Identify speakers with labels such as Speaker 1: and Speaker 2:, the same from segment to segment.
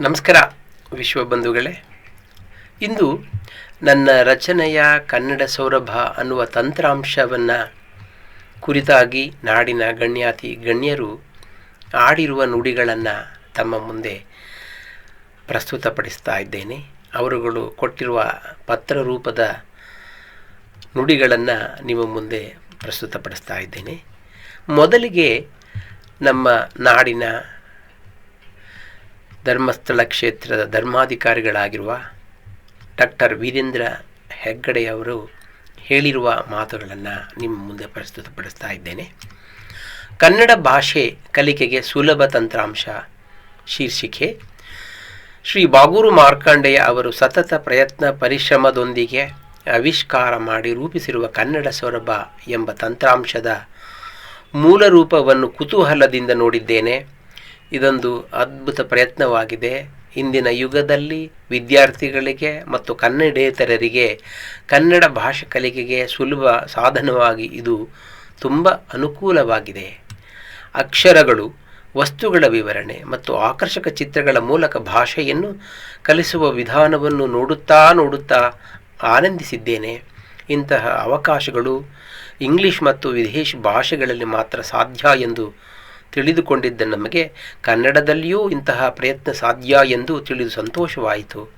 Speaker 1: ನಮಸ್ಕಾರ ವಿಶ್ವಬಂಧುಗಳೇ ಇಂದು ನನ್ನ ರಚನೆಯ ಕನ್ನಡ ಸೌರಭ ಅನ್ನುವ ತಂತ್ರಾಂಶವನ್ನು ಕುರಿತಾಗಿ ನಾಡಿನ ಗಣ್ಯಾತಿ ಗಣ್ಯರು ಆಡಿರುವ ನುಡಿಗಳನ್ನು ತಮ್ಮ ಮುಂದೆ ಪ್ರಸ್ತುತಪಡಿಸ್ತಾ ಇದ್ದೇನೆ. ಅವರುಗಳು ಕೊಟ್ಟಿರುವ ಪತ್ರ ರೂಪದ ನುಡಿಗಳನ್ನು ನಿಮ್ಮ ಮುಂದೆ ಪ್ರಸ್ತುತಪಡಿಸ್ತಾ ಇದ್ದೇನೆ. ಮೊದಲಿಗೆ ನಮ್ಮ ನಾಡಿನ ಧರ್ಮಸ್ಥಳ ಕ್ಷೇತ್ರದ ಧರ್ಮಾಧಿಕಾರಿಗಳಾಗಿರುವ ಡಾಕ್ಟರ್ ವೀರೇಂದ್ರ ಹೆಗ್ಗಡೆಯವರು ಹೇಳಿರುವ ಮಾತುಗಳನ್ನು ನಿಮ್ಮ ಮುಂದೆ ಪ್ರಸ್ತುತಪಡಿಸ್ತಾ ಇದ್ದೇನೆ. ಕನ್ನಡ ಭಾಷೆ ಕಲಿಕೆಗೆ ಸುಲಭ ತಂತ್ರಾಂಶ ಶೀರ್ಷಿಕೆ. ಶ್ರೀ ಬಾಗೂರು ಮಾರ್ಕಂಡೆಯ ಅವರು ಸತತ ಪ್ರಯತ್ನ ಪರಿಶ್ರಮದೊಂದಿಗೆ ಆವಿಷ್ಕಾರ ಮಾಡಿ ರೂಪಿಸಿರುವ ಕನ್ನಡ ಸೌರಭ ಎಂಬ ತಂತ್ರಾಂಶದ ಮೂಲ ರೂಪವನ್ನು ಕುತೂಹಲದಿಂದ ನೋಡಿದ್ದೇನೆ. ಇದೊಂದು ಅದ್ಭುತ ಪ್ರಯತ್ನವಾಗಿದೆ. ಇಂದಿನ ಯುಗದಲ್ಲಿ ವಿದ್ಯಾರ್ಥಿಗಳಿಗೆ ಮತ್ತು ಕನ್ನಡೇತರರಿಗೆ ಕನ್ನಡ ಭಾಷೆ ಕಲಿಕೆಗೆ ಸುಲಭ ಸಾಧನವಾಗಿ ಇದು ತುಂಬ ಅನುಕೂಲವಾಗಿದೆ. ಅಕ್ಷರಗಳು, ವಸ್ತುಗಳ ವಿವರಣೆ ಮತ್ತು ಆಕರ್ಷಕ ಚಿತ್ರಗಳ ಮೂಲಕ ಭಾಷೆಯನ್ನು ಕಲಿಸುವ ವಿಧಾನವನ್ನು ನೋಡುತ್ತಾ ನೋಡುತ್ತಾ ಆನಂದಿಸಿದ್ದೇನೆ. ಇಂತಹ ಅವಕಾಶಗಳು ಇಂಗ್ಲಿಷ್ ಮತ್ತು ವಿದೇಶಿ ಭಾಷೆಗಳಲ್ಲಿ ಮಾತ್ರ ಸಾಧ್ಯ ಎಂದು ತಿಳಿದುಕೊಂಡಿದ್ದ ನಮಗೆ, ಕನ್ನಡದಲ್ಲಿಯೂ ಇಂತಹ ಪ್ರಯತ್ನ ಸಾಧ್ಯ ಎಂದು ತಿಳಿದು ಸಂತೋಷವಾಯಿತು.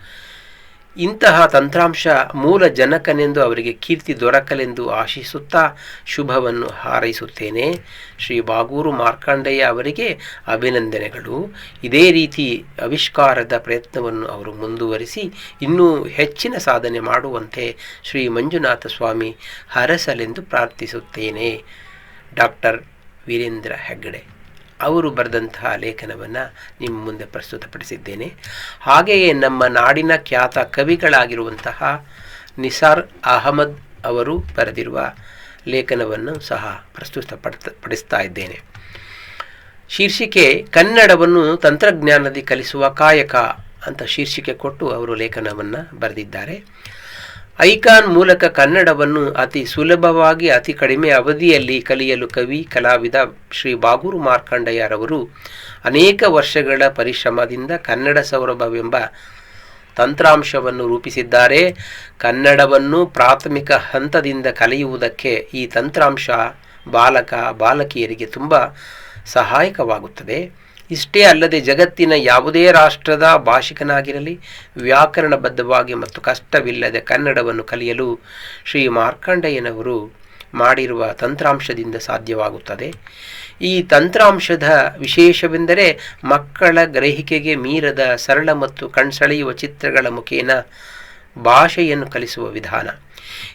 Speaker 1: ಇಂತಹ ತಂತ್ರಾಂಶ ಮೂಲ ಜನಕನೆಂದು ಅವರಿಗೆ ಕೀರ್ತಿ ದೊರಕಲೆಂದು ಆಶಿಸುತ್ತಾ ಶುಭವನ್ನು ಹಾರೈಸುತ್ತೇನೆ. ಶ್ರೀ ಬಾಗೂರು ಮಾರ್ಕಂಡೇಯ ಅವರಿಗೆ ಅಭಿನಂದನೆಗಳು. ಇದೇ ರೀತಿ ಆವಿಷ್ಕಾರದ ಪ್ರಯತ್ನವನ್ನು ಅವರು ಮುಂದುವರಿಸಿ ಇನ್ನೂ ಹೆಚ್ಚಿನ ಸಾಧನೆ ಮಾಡುವಂತೆ ಶ್ರೀ ಮಂಜುನಾಥ ಸ್ವಾಮಿ ಹರಸಲೆಂದು ಪ್ರಾರ್ಥಿಸುತ್ತೇನೆ. ಡಾಕ್ಟರ್ ವೀರೇಂದ್ರ ಹೆಗ್ಗಡೆ. ಅವರು ಬರೆದಂತಹ ಲೇಖನವನ್ನು ನಿಮ್ಮ ಮುಂದೆ ಪ್ರಸ್ತುತಪಡಿಸಿದ್ದೇನೆ. ಹಾಗೆಯೇ ನಮ್ಮ ನಾಡಿನ ಖ್ಯಾತ ಕವಿಗಳಾಗಿರುವಂತಹ ನಿಸಾರ್ ಅಹಮದ್ ಅವರು ಬರೆದಿರುವ ಲೇಖನವನ್ನು ಸಹ ಪ್ರಸ್ತುತ ಪಡಿಸ್ತಾ ಇದ್ದೇನೆ. ಶೀರ್ಷಿಕೆ, ಕನ್ನಡವನ್ನು ತಂತ್ರಜ್ಞಾನದಿ ಕಲಿಸುವ ಕಾಯಕ ಅಂತ ಶೀರ್ಷಿಕೆ ಕೊಟ್ಟು ಅವರು ಲೇಖನವನ್ನು ಬರೆದಿದ್ದಾರೆ. ಐಕಾನ್ ಮೂಲಕ ಕನ್ನಡವನ್ನು ಅತಿ ಸುಲಭವಾಗಿ ಅತಿ ಕಡಿಮೆ ಅವಧಿಯಲ್ಲಿ ಕಲಿಯಲು ಕವಿ, ಕಲಾವಿದ ಶ್ರೀ ಬಾಗೂರು ಮಾರ್ಕಂಡಯ್ಯರವರು ಅನೇಕ ವರ್ಷಗಳ ಪರಿಶ್ರಮದಿಂದ ಕನ್ನಡ ಸೌರಭವೆಂಬ ತಂತ್ರಾಂಶವನ್ನು ರೂಪಿಸಿದ್ದಾರೆ. ಕನ್ನಡವನ್ನು ಪ್ರಾಥಮಿಕ ಹಂತದಿಂದ ಕಲಿಯುವುದಕ್ಕೆ ಈ ತಂತ್ರಾಂಶ ಬಾಲಕ, ಬಾಲಕಿಯರಿಗೆ ತುಂಬ ಸಹಾಯಕವಾಗುತ್ತದೆ. ಇಷ್ಟೇ ಅಲ್ಲದೆ ಜಗತ್ತಿನ ಯಾವುದೇ ರಾಷ್ಟ್ರದ ಭಾಷಿಕನಾಗಿರಲಿ, ವ್ಯಾಕರಣಬದ್ಧವಾಗಿ ಮತ್ತು ಕಷ್ಟವಿಲ್ಲದೆ ಕನ್ನಡವನ್ನು ಕಲಿಯಲು ಶ್ರೀ ಮಾರ್ಕಂಡಯ್ಯನವರು ಮಾಡಿರುವ ತಂತ್ರಾಂಶದಿಂದ ಸಾಧ್ಯವಾಗುತ್ತದೆ. ಈ ತಂತ್ರಾಂಶದ ವಿಶೇಷವೆಂದರೆ ಮಕ್ಕಳ ಗ್ರಹಿಕೆಗೆ ಮೀರದ ಸರಳ ಮತ್ತು ಕಣ್ಸೆಳೆಯುವ ಚಿತ್ರಗಳ ಮುಖೇನ ಭಾಷೆಯನ್ನು ಕಲಿಸುವ ವಿಧಾನ.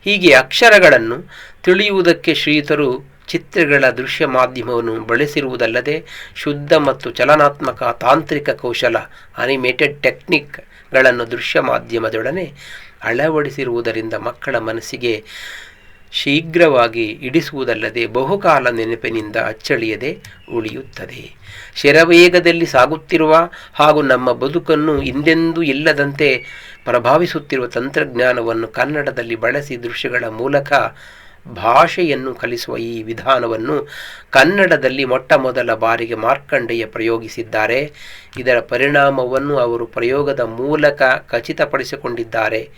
Speaker 1: ಹೀಗೆ ಅಕ್ಷರಗಳನ್ನು ತಿಳಿಯುವುದಕ್ಕೆ ಶ್ರೀಯುತರು ಚಿತ್ರಗಳ ದೃಶ್ಯ ಮಾಧ್ಯಮವನ್ನು ಬಳಸಿರುವುದಲ್ಲದೆ ಶುದ್ಧ ಮತ್ತು ಚಲನಾತ್ಮಕ ತಾಂತ್ರಿಕ ಕೌಶಲ ಅನಿಮೇಟೆಡ್ ಟೆಕ್ನಿಕ್ಗಳನ್ನು ದೃಶ್ಯ ಮಾಧ್ಯಮದೊಡನೆ ಅಳವಡಿಸಿರುವುದರಿಂದ ಮಕ್ಕಳ ಮನಸ್ಸಿಗೆ ಶೀಘ್ರವಾಗಿ ಇಡಿಸುವುದಲ್ಲದೆ ಬಹುಕಾಲ ನೆನಪಿನಿಂದ ಅಚ್ಚಳಿಯದೆ ಉಳಿಯುತ್ತದೆ. ಶರವೇಗದಲ್ಲಿ ಸಾಗುತ್ತಿರುವ ಹಾಗೂ ನಮ್ಮ ಬದುಕನ್ನು ಹಿಂದೆಂದೂ ಇಲ್ಲದಂತೆ ಪ್ರಭಾವಿಸುತ್ತಿರುವ ತಂತ್ರಜ್ಞಾನವನ್ನು ಕನ್ನಡದಲ್ಲಿ ಬಳಸಿ ದೃಶ್ಯಗಳ ಮೂಲಕ ಭಾಷೆಯನ್ನು ಕಲಿಸುವ ಈ ವಿಧಾನವನ್ನು ಕನ್ನಡದಲ್ಲಿ ಮೊಟ್ಟ ಮೊದಲ ಬಾರಿಗೆ ಮಾರ್ಕಂಡೆಯ ಪ್ರಯೋಗಿಸಿದ್ದಾರೆ. ಇದರ ಪರಿಣಾಮವನ್ನು ಅವರು ಪ್ರಯೋಗದ ಮೂಲಕ ಖಚಿತಪಡಿಸಿಕೊಂಡಿದ್ದಾರೆ.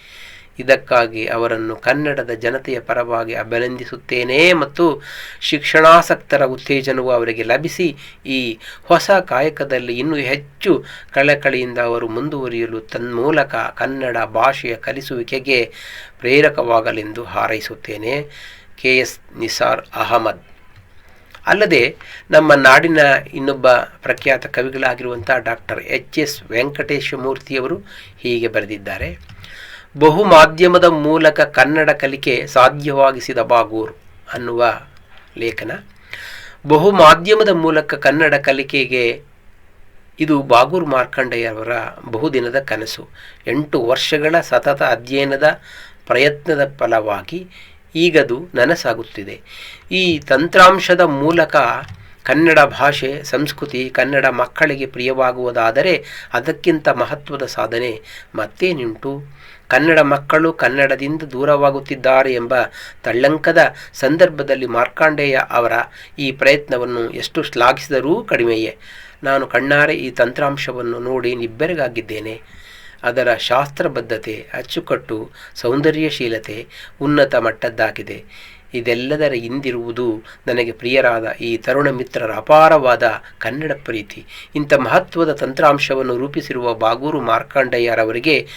Speaker 1: ಇದಕ್ಕಾಗಿ ಅವರನ್ನು ಕನ್ನಡದ ಜನತೆಯ ಪರವಾಗಿ ಅಭಿನಂದಿಸುತ್ತೇನೆ ಮತ್ತು ಶಿಕ್ಷಣಾಸಕ್ತರ ಉತ್ತೇಜನವು ಅವರಿಗೆ ಲಭಿಸಿ ಈ ಹೊಸ ಕಾಯಕದಲ್ಲಿ ಇನ್ನೂ ಹೆಚ್ಚು ಕಳಕಳಿಯಿಂದ ಅವರು ಮುಂದುವರಿಯಲು ತನ್ಮೂಲಕ ಕನ್ನಡ ಭಾಷೆಯ ಕಲಿಸುವಿಕೆಗೆ ಪ್ರೇರಕವಾಗಲೆಂದು ಹಾರೈಸುತ್ತೇನೆ. ಕೆ. ಎಸ್. ನಿಸಾರ್ ಅಹಮದ್. ಅಲ್ಲದೆ ನಮ್ಮ ನಾಡಿನ ಇನ್ನೊಬ್ಬ ಪ್ರಖ್ಯಾತ ಕವಿಗಳಾಗಿರುವಂಥ ಡಾಕ್ಟರ್ ಎಚ್. ಎಸ್. ವೆಂಕಟೇಶಮೂರ್ತಿಯವರು ಹೀಗೆ ಬರೆದಿದ್ದಾರೆ. ಬಹುಮಾಧ್ಯಮದ ಮೂಲಕ ಕನ್ನಡ ಕಲಿಕೆ ಸಾಧ್ಯವಾಗಿಸಿದ ಬಾಗೂರು ಅನ್ನುವ ಲೇಖನ. ಬಹು ಮಾಧ್ಯಮದ ಮೂಲಕ ಕನ್ನಡ ಕಲಿಕೆಗೆ ಇದು ಬಾಗೂರು ಮಾರ್ಕಂಡೆಯವರ ಬಹುದಿನದ ಕನಸು. ಎಂಟು ವರ್ಷಗಳ ಸತತ ಅಧ್ಯಯನದ ಪ್ರಯತ್ನದ ಫಲವಾಗಿ ಈಗದು ನನಸಾಗುತ್ತಿದೆ. ಈ ತಂತ್ರಾಂಶದ ಮೂಲಕ ಕನ್ನಡ ಭಾಷೆ, ಸಂಸ್ಕೃತಿ, ಕನ್ನಡ ಮಕ್ಕಳಿಗೆ ಪ್ರಿಯವಾಗುವುದಾದರೆ ಅದಕ್ಕಿಂತ ಮಹತ್ವದ ಸಾಧನೆ ಮತ್ತೇನುಂಟು? ಕನ್ನಡ ಮಕ್ಕಳು ಕನ್ನಡದಿಂದ ದೂರವಾಗುತ್ತಿದ್ದಾರೆ ಎಂಬ ತಳ್ಳಂಕದ ಸಂದರ್ಭದಲ್ಲಿ ಮಾರ್ಕಾಂಡೇಯ ಅವರ ಈ ಪ್ರಯತ್ನವನ್ನು ಎಷ್ಟು ಶ್ಲಾಘಿಸಿದರೂ ಕಡಿಮೆಯೇ. ನಾನು ಕಣ್ಣಾರೆ ಈ ತಂತ್ರಾಂಶವನ್ನು ನೋಡಿ ನಿಬ್ಬೆರಗಾಗಿದ್ದೇನೆ. ಅದರ ಶಾಸ್ತ್ರಬದ್ಧತೆ, ಅಚ್ಚುಕಟ್ಟು, ಸೌಂದರ್ಯಶೀಲತೆ ಉನ್ನತ ಮಟ್ಟದ್ದಾಗಿದೆ. ಇದೆಲ್ಲದರ ಹಿಂದಿರುವುದು ನನಗೆ ಪ್ರಿಯರಾದ ಈ ತರುಣ ಮಿತ್ರರ ಅಪಾರವಾದ ಕನ್ನಡ ಪ್ರೀತಿ. ಇಂಥ ಮಹತ್ವದ ತಂತ್ರಾಂಶವನ್ನು ರೂಪಿಸಿರುವ ಬಾಗೂರು ಮಾರ್ಕಾಂಡಯ್ಯರವರಿಗೆ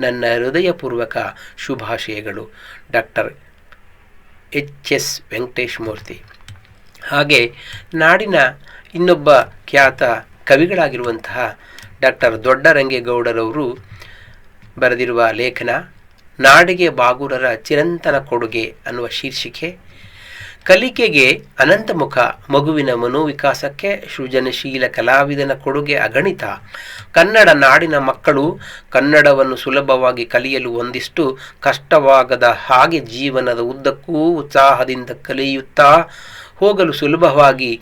Speaker 1: ನನ್ನ ಹೃದಯಪೂರ್ವಕ ಶುಭಾಶಯಗಳು. Doctor H S Venkatesh Murthy. ಹಾಗೆ ನಾಡಿನ ಇನ್ನೊಬ್ಬ ಖ್ಯಾತ ಕವಿಗಳಾಗಿರುವಂತಹ ಡಾಕ್ಟರ್ ದೊಡ್ಡರಂಗೇಗೌಡರವರು ಬರೆದಿರುವ ಲೇಖನ ನಾಡಿಗೆ ಬಾಗೂರರ ಚಿರಂತನ ಕೊಡುಗೆ ಅನ್ನುವ ಶೀರ್ಷಿಕೆ. ಕಲಿಕೆಗೆ ಅನಂತಮುಖ ಮಗುವಿನ ಮನೋವಿಕಾಸಕ್ಕೆ ಸೃಜನಶೀಲ ಕಲಾವಿದನ ಕೊಡುಗೆ ಅಗಣಿತ. ಕನ್ನಡ ನಾಡಿನ ಮಕ್ಕಳು ಕನ್ನಡವನ್ನು ಸುಲಭವಾಗಿ ಕಲಿಯಲು ಒಂದಿಷ್ಟು ಕಷ್ಟವಾಗದ ಹಾಗೆ ಜೀವನದ ಉದ್ದಕ್ಕೂ ಉತ್ಸಾಹದಿಂದ ಕಲಿಯುತ್ತಾ ಹೋಗಲು ಸುಲಭವಾಗಿ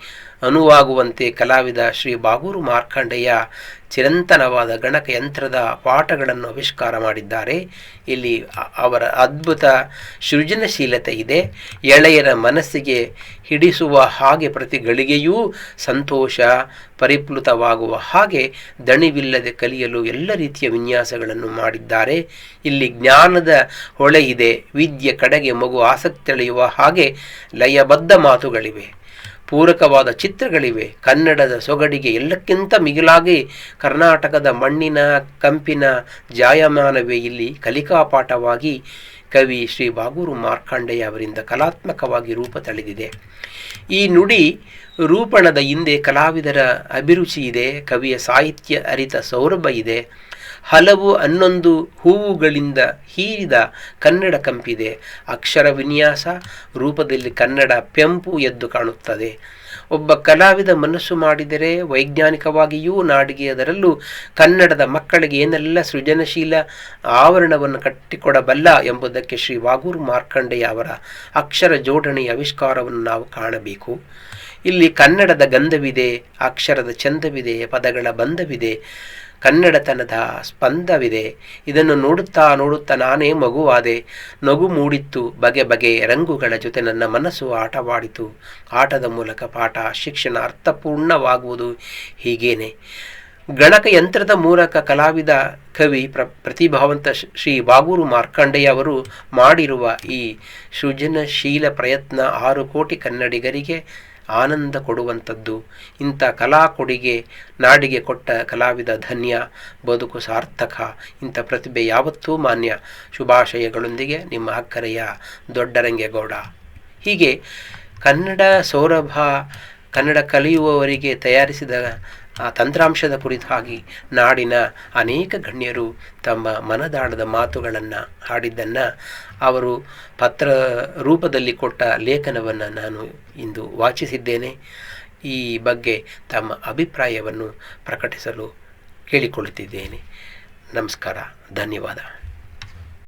Speaker 1: ಅನುವಾಗುವಂತೆ ಕಲಾವಿದ ಶ್ರೀ ಬಾಗೂರು ಮಾರ್ಕಂಡೆಯ ಚಿರಂತನವಾದ ಗಣಕಯಂತ್ರದ ಪಾಠಗಳನ್ನು ಆವಿಷ್ಕಾರ ಮಾಡಿದ್ದಾರೆ. ಇಲ್ಲಿ ಅವರ ಅದ್ಭುತ ಸೃಜನಶೀಲತೆ ಇದೆ. ಎಳೆಯರ ಮನಸ್ಸಿಗೆ ಹಿಡಿಸುವ ಹಾಗೆ ಪ್ರತಿ ಗಳಿಗೆಯೂ ಸಂತೋಷ ಪರಿಪ್ಲುತವಾಗುವ ಹಾಗೆ ದಣಿವಿಲ್ಲದೆ ಕಲಿಯಲು ಎಲ್ಲ ರೀತಿಯ ವಿನ್ಯಾಸಗಳನ್ನು ಮಾಡಿದ್ದಾರೆ. ಇಲ್ಲಿ ಜ್ಞಾನದ ಹೊಳೆ ಇದೆ. ವಿದ್ಯೆ ಕಡೆಗೆ ಮಗು ಆಸಕ್ತಿ ಹಾಗೆ ಲಯಬದ್ಧ ಮಾತುಗಳಿವೆ. ಪೂರಕವಾದ ಚಿತ್ರಗಳಿವೆ. ಕನ್ನಡದ ಸೊಗಡಿಗೆ ಎಲ್ಲಕ್ಕಿಂತ ಮಿಗಿಲಾಗಿ ಕರ್ನಾಟಕದ ಮಣ್ಣಿನ ಕಂಪಿನ ಜಾಯಮಾನವೇ ಇಲ್ಲಿ ಕಲಿಕಾ ಪಾಠವಾಗಿ ಕವಿ ಶ್ರೀ ಬಾಗೂರು ಮಾರ್ಕಾಂಡೆಯ ಅವರಿಂದ ಕಲಾತ್ಮಕವಾಗಿ ರೂಪ ತಳೆದಿದೆ. ಈ ನುಡಿ ರೂಪಣದ ಹಿಂದೆ ಕಲಾವಿದರ ಅಭಿರುಚಿ ಇದೆ, ಕವಿಯ ಸಾಹಿತ್ಯ ಅರಿತ ಸೌರಭ ಇದೆ ಹಲವು ಹನ್ನೊಂದು ಹೂವುಗಳಿಂದ ಹೀರಿದ ಕನ್ನಡ ಕಂಪಿದೆ. ಅಕ್ಷರ ವಿನ್ಯಾಸ, ರೂಪದಲ್ಲಿ ಕನ್ನಡ ಪೆಂಪು ಎದ್ದು ಕಾಣುತ್ತದೆ. ಒಬ್ಬ ಕಲಾವಿದ ಮನಸ್ಸು ಮಾಡಿದರೆ ವೈಜ್ಞಾನಿಕವಾಗಿಯೂ ನಾಡಿಗೆ ಅದರಲ್ಲೂ ಕನ್ನಡದ ಮಕ್ಕಳಿಗೆ ಏನೆಲ್ಲ ಸೃಜನಶೀಲ ಆವರಣವನ್ನು ಕಟ್ಟಿಕೊಡಬಲ್ಲ ಎಂಬುದಕ್ಕೆ ಶ್ರೀ ವಾಗೂರು ಮಾರ್ಕಂಡೆಯ ಅವರ ಅಕ್ಷರ ಜೋಡಣೆಯ ಆವಿಷ್ಕಾರವನ್ನು ನಾವು ಕಾಣಬೇಕು. ಇಲ್ಲಿ ಕನ್ನಡದ ಗಂಧವಿದೆ, ಅಕ್ಷರದ ಚಂದವಿದೆ, ಪದಗಳ ಬಂಧವಿದೆ. ಕನ್ನಡತನದ ಸ್ಪಂದವಿದೆ. ಇದನ್ನು ನೋಡುತ್ತಾ ನೋಡುತ್ತಾ ನಾನೇ ಮಗುವಾದೆ. ನಗು ಮೂಡಿತ್ತು, ಬಗೆ ಬಗೆ ರಂಗುಗಳ ಜೊತೆ ನನ್ನ ಮನಸ್ಸು ಆಟವಾಡಿತು. ಆಟದ ಮೂಲಕ ಪಾಠ, ಶಿಕ್ಷಣ ಅರ್ಥಪೂರ್ಣವಾಗುವುದು ಹೀಗೇನೆ. ಗಣಕಯಂತ್ರದ ಮೂಲಕ ಕಲಾವಿದ ಕವಿ ಪ್ರ, ಪ್ರತಿಭಾವಂತ ಶ್ರೀ ಬಾಗೂರು ಮಾರ್ಕಂಡೆಯ ಅವರು ಮಾಡಿರುವ ಈ ಸೃಜನಶೀಲ ಪ್ರಯತ್ನ ಆರು ಕೋಟಿ ಕನ್ನಡಿಗರಿಗೆ ಆನಂದ ಕೊಡುವಂಥದ್ದು. ಇಂಥ ಕಲಾ ಕೊಡುಗೆ ನಾಡಿಗೆ ಕೊಟ್ಟ ಕಲಾವಿದ ಧನ್ಯ, ಬದುಕು ಸಾರ್ಥಕ. ಇಂಥ ಪ್ರತಿಭೆ ಯಾವತ್ತೂ ಮಾನ್ಯ. ಶುಭಾಶಯಗಳೊಂದಿಗೆ ನಿಮ್ಮ ಅಕ್ಕರೆಯ ದೊಡ್ಡರಂಗೇಗೌಡ. ಹೀಗೆ ಕನ್ನಡ ಸೌರಭ, ಕನ್ನಡ ಕಲಿಯುವವರಿಗೆ ತಯಾರಿಸಿದ ಆ ತಂತ್ರಾಂಶದ ಕುರಿತಾಗಿ ನಾಡಿನ ಅನೇಕ ಗಣ್ಯರು ತಮ್ಮ ಮನದಾಳದ ಮಾತುಗಳನ್ನು ಹಾಡಿದ್ದನ್ನು ಅವರು ಪತ್ರ ರೂಪದಲ್ಲಿ ಕೊಟ್ಟ ಲೇಖನವನ್ನು ನಾನು ಇಂದು ವಾಚಿಸಿದ್ದೇನೆ. ಈ ಬಗ್ಗೆ ತಮ್ಮ ಅಭಿಪ್ರಾಯವನ್ನು ಪ್ರಕಟಿಸಲು ಕೇಳಿಕೊಳ್ಳುತ್ತಿದ್ದೇನೆ. ನಮಸ್ಕಾರ. ಧನ್ಯವಾದ.